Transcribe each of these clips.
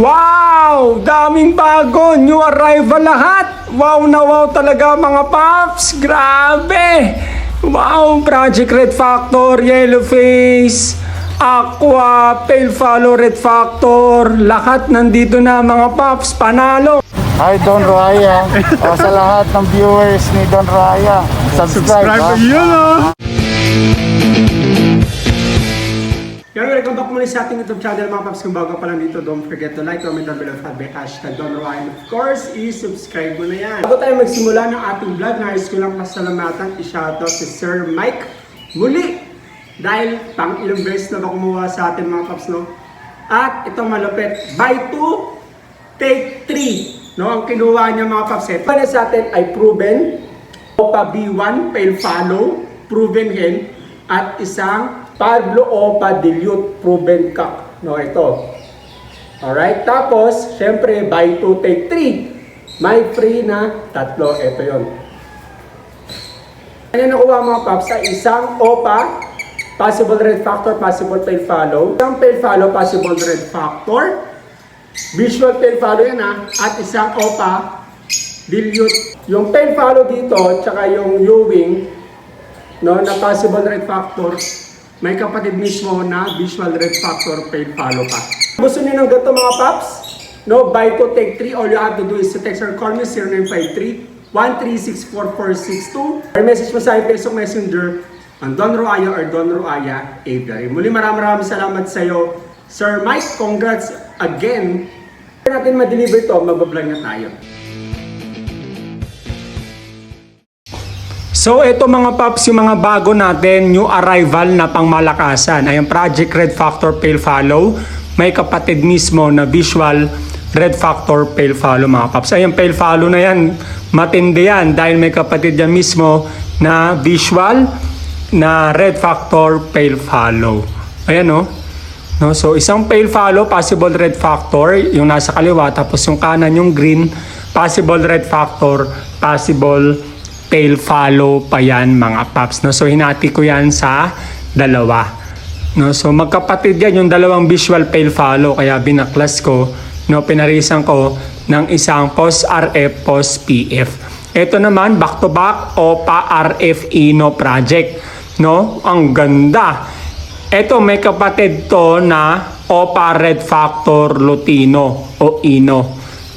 Wow! Daming bago! New arrival lahat! Wow na wow talaga mga paps! Grabe! Wow! Project Red Factor, Yellow Face, Aqua, Pale Follow Red Factor, lahat nandito na mga paps, panalo! Hi Don Raya. o, sa lahat ng viewers ni Don Raya, subscribe. ha? yun oh! Yan, welcome back muli sa ating YouTube channel mga paps. Kung bago pa lang dito, don't forget to like, comment down below, by hashtag Don Ryan. Of course, i-subscribe mo na yan. Bago tayo magsimula ng ating vlog, nais ko lang pasalamatan, i-shoutout si Sir Mike muli. Dahil pang ilang beses na ba kumuha sa atin mga paps, no? At ito malupit, buy two, take three. No, ang kinuha niya mga paps, ito na sa atin ay proven, Opa B1, Pale Follow, Proven Hen, at isang Pablo Opa Dilute Proven Cock. No, ito. Alright, tapos, syempre, buy two, take three. May free na tatlo. Ito yon. Ano nakuha mga paps sa isang OPA, possible red factor, possible tail follow. Isang tail follow, possible red factor. Visual tail follow yan ha. At isang OPA, dilute. Yung tail follow dito, tsaka yung U-wing, no, na possible red factor, may kapatid mismo na visual red factor tail follow pa. Gusto niyo ng ganito mga paps? No, buy to take 3. All you have to do is to text or call me 0953 1364462 or message mo sa aking Facebook Messenger ang Don Roaya or Don Roaya Aviary. Muli maraming maraming salamat sa iyo, Sir Mike. Congrats again. Kaya natin ma-deliver to, mabablog na tayo. So ito mga paps, yung mga bago natin, new arrival na pangmalakasan. Ay ang Project Red Factor Pale Follow. May kapatid mismo na visual Red Factor Pale Follow mga paps. Ay ang Pale Follow na yan, matindi yan dahil may kapatid yan mismo na visual na Red Factor Pale Follow. Ayan oh. No, so isang pale follow, possible red factor, yung nasa kaliwa, tapos yung kanan yung green, possible red factor, possible pale follow pa yan mga paps. No? So hinati ko yan sa dalawa. No? So magkapatid yan yung dalawang visual pale follow, kaya binaklas ko, no? pinarisan ko ng isang post RF, post PF. Ito naman, back to back, OPA RF Ino project. No? Ang ganda. Ito may kapatid to na Opa Red Factor Lutino o Ino.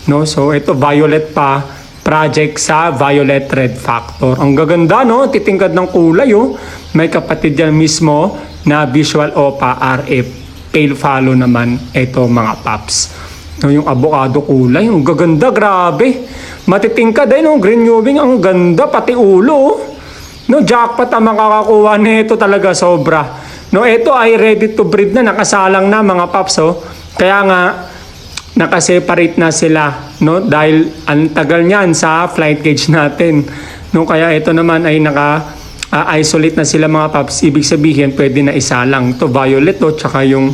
No? So ito violet pa project sa Violet Red Factor. Ang gaganda no, titingkad ng kulay oh. May kapatid yan mismo na Visual Opa RF. Pale follow naman ito mga paps. No, yung avocado kulay, ang gaganda, grabe. Matitingkad ay no, green ewing, ang ganda, pati ulo. oh. No, jackpot ang makakakuha nito talaga sobra. No, ito ay ready to breed na, nakasalang na mga paps oh. Kaya nga nakaseparate na sila, no? Dahil ang tagal niyan sa flight cage natin. No, kaya ito naman ay naka ah, isolate na sila mga paps. Ibig sabihin, pwede na isa lang. To violet to, tsaka yung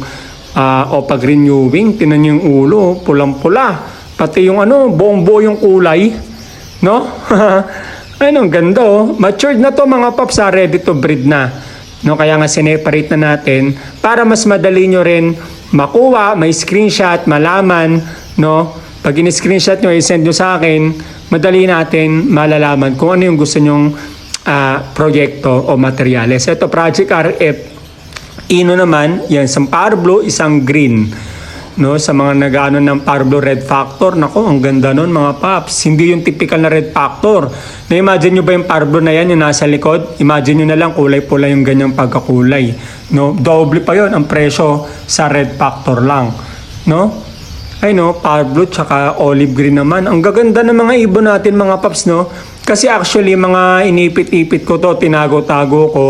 ah, opa green new wing. Tinan yung ulo, pulang-pula. Pati yung ano, buong buo yung kulay. No? Ang ganda oh. Matured na to mga paps, ah, ready to breed na. No, kaya nga sineparate na natin para mas madali nyo rin makuha, may screenshot, malaman, no? Pag in-screenshot nyo, i-send nyo sa akin, madali natin malalaman kung ano yung gusto nyong ah, proyekto o materyales. Ito, Project RF, Ino naman, yan, isang power blue, isang green. No, sa mga nagano ng blue red factor, nako, ang ganda nun mga paps. Hindi yung typical na red factor. Na-imagine nyo ba yung blue na yan, yung nasa likod? Imagine nyo na lang kulay pula yung ganyang pagkakulay. No, doble pa yon ang presyo sa red factor lang. No? Ay no, blue tsaka olive green naman. Ang gaganda ng mga ibon natin mga paps, no? Kasi actually, mga inipit-ipit ko to, tinago-tago ko,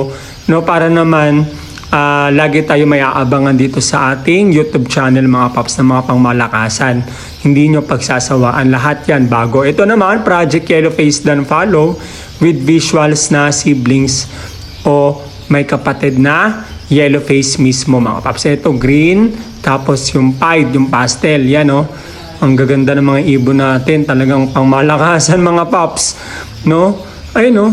no? Para naman, ah, lagi tayo may aabangan dito sa ating YouTube channel mga paps na mga pangmalakasan. Hindi nyo pagsasawaan lahat yan bago. Ito naman, Project Yellow Face Dan Follow with visuals na siblings o may kapatid na yellow face mismo mga paps. Ito green, tapos yung pied, yung pastel, yan oh. Ang gaganda ng mga ibon natin, talagang pangmalakasan mga paps, no? Ayun no,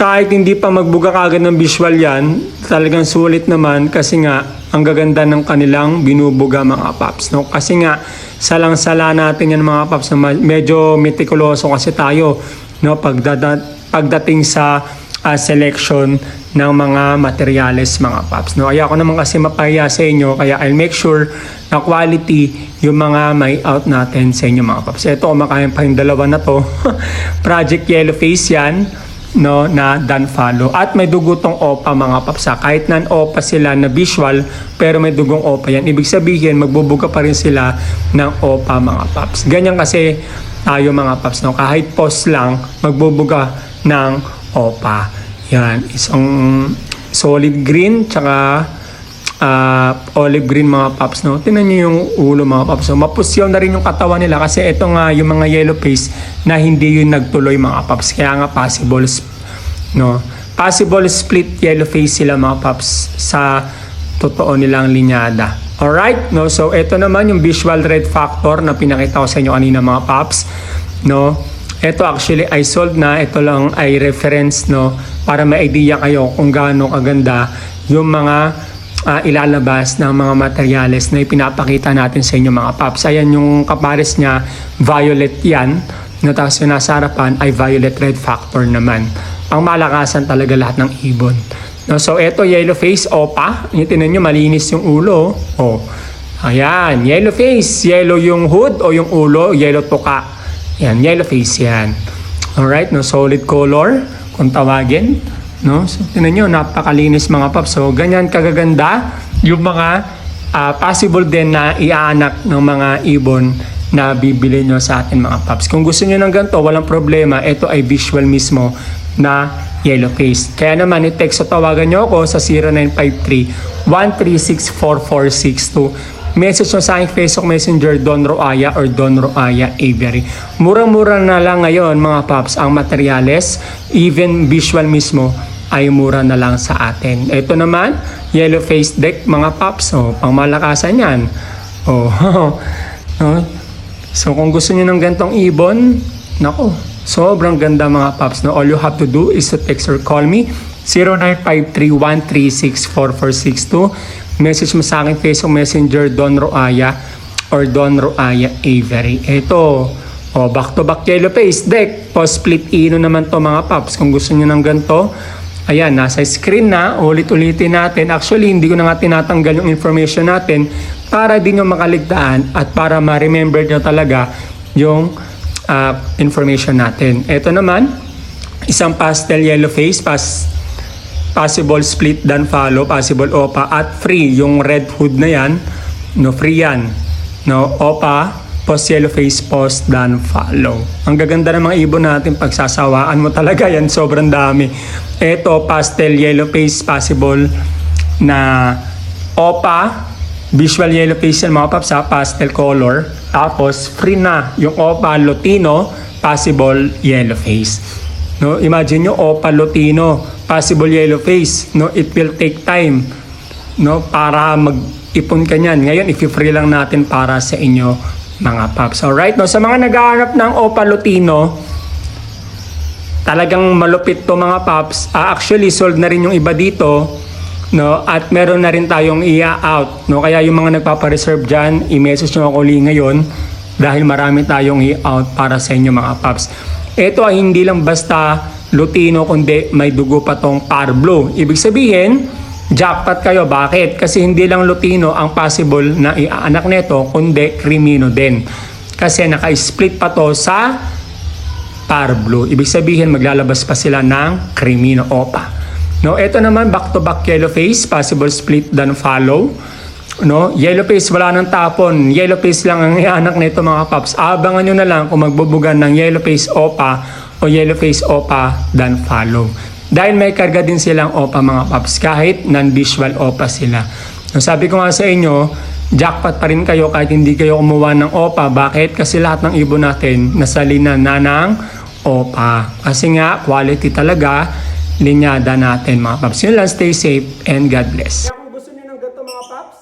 kahit hindi pa magbuga kagad ng visual yan, talagang sulit naman kasi nga ang gaganda ng kanilang binubuga mga paps. No? Kasi nga, salang-sala natin yan mga paps. Medyo meticuloso kasi tayo no? Pagdada- pagdating sa ah, selection ng mga materyales mga paps. No? Ayaw ko naman kasi mapahiya sa inyo kaya I'll make sure na quality yung mga may out natin sa inyo mga paps. Ito, kumakain pa yung dalawa na to. Project Yellow Face yan no na dan follow. At may dugutong opa mga paps ha. kahit nan opa sila na visual pero may dugong opa yan. Ibig sabihin magbubuga pa rin sila ng opa mga paps. Ganyan kasi tayo mga paps no? Kahit post lang magbubuga ng opa. Yan isang solid green tsaka ah, olive green mga paps no? Tinan niyo yung ulo mga paps. So mapusyaw na rin yung katawan nila kasi ito nga yung mga yellow face na hindi yun nagtuloy mga paps. Kaya nga possible no? Possible split yellow face sila mga paps sa totoo nilang linyada. Alright no? So ito naman yung visual red factor na pinakita ko sa inyo kanina mga paps no? Ito actually ay sold na. Ito lang ay reference no? Para may idea kayo kung gaano kaganda yung mga ah, ilalabas ng mga materyales na ipinapakita natin sa inyo mga paps. Ayan yung kapares niya, violet yan. No, tapos yung nasa harapan ay violet red factor naman. Ang malakasan talaga lahat ng ibon. No, so eto yellow face, opa. Yung tinan nyo, malinis yung ulo. Oh. Ayan, yellow face. Yellow yung hood o yung ulo, yellow tuka. Yan, yellow face yan. Alright, no, solid color kung tawagin. No? So, tinan nyo, napakalinis mga paps. So, ganyan kagaganda yung mga ah, possible din na iaanak ng mga ibon na bibili nyo sa atin mga paps. Kung gusto nyo ng ganito, walang problema. Ito ay visual mismo na yellow face. Kaya naman, i-text o tawagan nyo ako sa 0953-136-4462. Message nyo sa aking Facebook Messenger Don Roaya or Don Roaya Avery. Murang-mura na lang ngayon mga paps ang materyales, even visual mismo ay mura na lang sa atin. Ito naman, yellow face deck mga paps. Oh, pangmalakasan yan. Oh, no? So kung gusto niyo ng gantong ibon, nako, sobrang ganda mga paps. No? All you have to do is to text or call me 0953-136-4462. Message mo sa akin Facebook Messenger Don Roaya or Don Roaya Avery. Ito, oh, back to back yellow face deck. Post split ino naman to mga paps. Kung gusto niyo ng ganito, Ayan, nasa screen na. Ulit-ulitin natin. Actually, hindi ko na nga tinatanggal yung information natin para di nyo makaligtaan at para ma-remember nyo talaga yung ah, information natin. Ito naman, isang pastel yellow face, pas, possible split dan follow, possible opa, at free, yung red hood na yan, no, free yan. No, opa, post yellow face, post dan follow. Ang gaganda ng mga ibon natin, pagsasawaan mo talaga yan, sobrang dami. Ito, pastel yellow face, possible na opa, visual yellow face yan mga paps ha, pastel color. Tapos, free na yung opa Lutino, possible yellow face. No, imagine nyo, Opa Lutino, possible yellow face. No, it will take time no para mag-ipon ka niyan. Ngayon, i-free lang natin para sa inyo mga paps. Alright, no, sa mga naghahanap ng Opa Lutino, talagang malupit to mga paps. Ah, actually, sold na rin yung iba dito. No, at meron na rin tayong i-out. No, kaya yung mga nagpapa-reserve dyan, i-message nyo ako uli ngayon dahil marami tayong i-out para sa inyo mga paps. Ito ay hindi lang basta Lutino kundi may dugo pa tong Parblo. Ibig sabihin, jackpot kayo. Bakit? Kasi hindi lang Lutino ang possible na iaanak nito kundi Crimino din. Kasi naka-split pa to sa Parblo. Ibig sabihin maglalabas pa sila ng Crimino Opa. No, ito naman back to back yellow face, possible split dan follow. No, yellow face wala nang tapon. Yellow face lang ang ianak nito mga paps. Abangan nyo na lang kung magbubugan ng yellow face opa o yellow face opa dan follow. Dahil may karga din silang opa mga paps kahit non-visual opa sila. No, sabi ko nga sa inyo, jackpot pa rin kayo kahit hindi kayo kumuha ng opa. Bakit? Kasi lahat ng ibon natin nasa linan na ng opa. Kasi nga, quality talaga linyada natin mga paps. Yun lang, stay safe and God bless. Kaya kung gusto niyo ng ganito mga paps,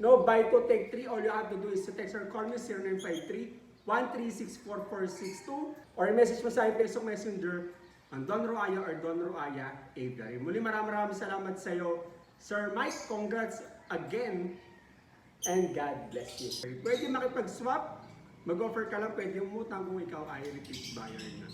no, buy to take 3, all you have to do is to text or call me 0953 1364462 or message mo sa akin Facebook Messenger ang Don Roaya or Don Roaya Avery. Muli maraming maraming salamat sa iyo, Sir Mike. Congrats again and God bless you. Pwede makipag-swap, mag-offer ka lang, pwede umutang kung ikaw ay repeat buyer na.